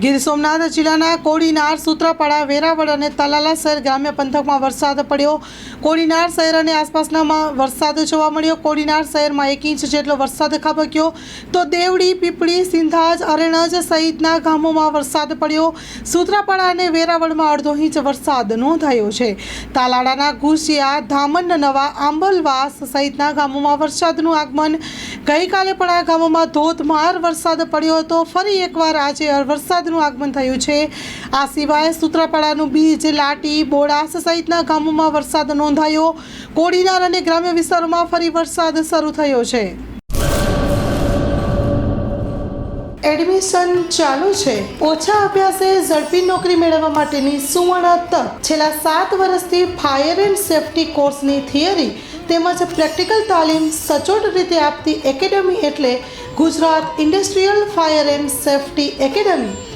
ગીર સોમનાથ જિલ્લાના કોડીનાર, સૂત્રાપાડા, વેરાવળ અને તલાલા શહેર ગ્રામ્ય પંથકમાં વરસાદ પડ્યો. કોડીનાર શહેર અને આસપાસનામાં વરસાદ જોવા મળ્યો. કોડીનાર શહેરમાં એક ઇંચ જેટલો વરસાદ ખાબક્યો. તો દેવડી, પીપળી, સિંધાજ, અરેણજ સહિતના ગામોમાં વરસાદ પડ્યો. સૂત્રાપાડા અને વેરાવળમાં અડધો ઇંચ વરસાદ નોંધાયો છે. તાલાડાના ઘુસિયા ધામણ નવા આંબલવાસ સહિતના ગામોમાં વરસાદનું આગમન. ગઈકાલે પણ આ ગામોમાં ધોધમાર વરસાદ પડ્યો હતો. ફરી એકવાર આજે વરસાદનું આગમન થયું છે. આ સિવાય સૂત્રાપાડાનું બીજ, લાટી, બોડાસ સહિતના ગામોમાં વરસાદ નોંધાયો. કોડીનાર અને ગ્રામ્ય વિસ્તારોમાં ફરી વરસાદ શરૂ થયો છે. એડમિશન ચાલુ છે. ઓછા અભ્યાસે ઝડપી નોકરી મેળવવા માટેની સુવર્ણ તક. છેલ્લા સાત વર્ષથી ફાયર એન્ડ સેફટી કોર્સની થિયરી તેમજ પ્રેક્ટિકલ તાલીમ સચોટ રીતે આપતી એકેડમી એટલે Gujarat industrial fire and safety academy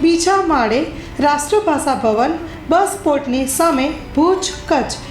બીજા માળે રાષ્ટ્રભાષા ભવન બસ પોર્ટની સામે ભુજ કચ્છ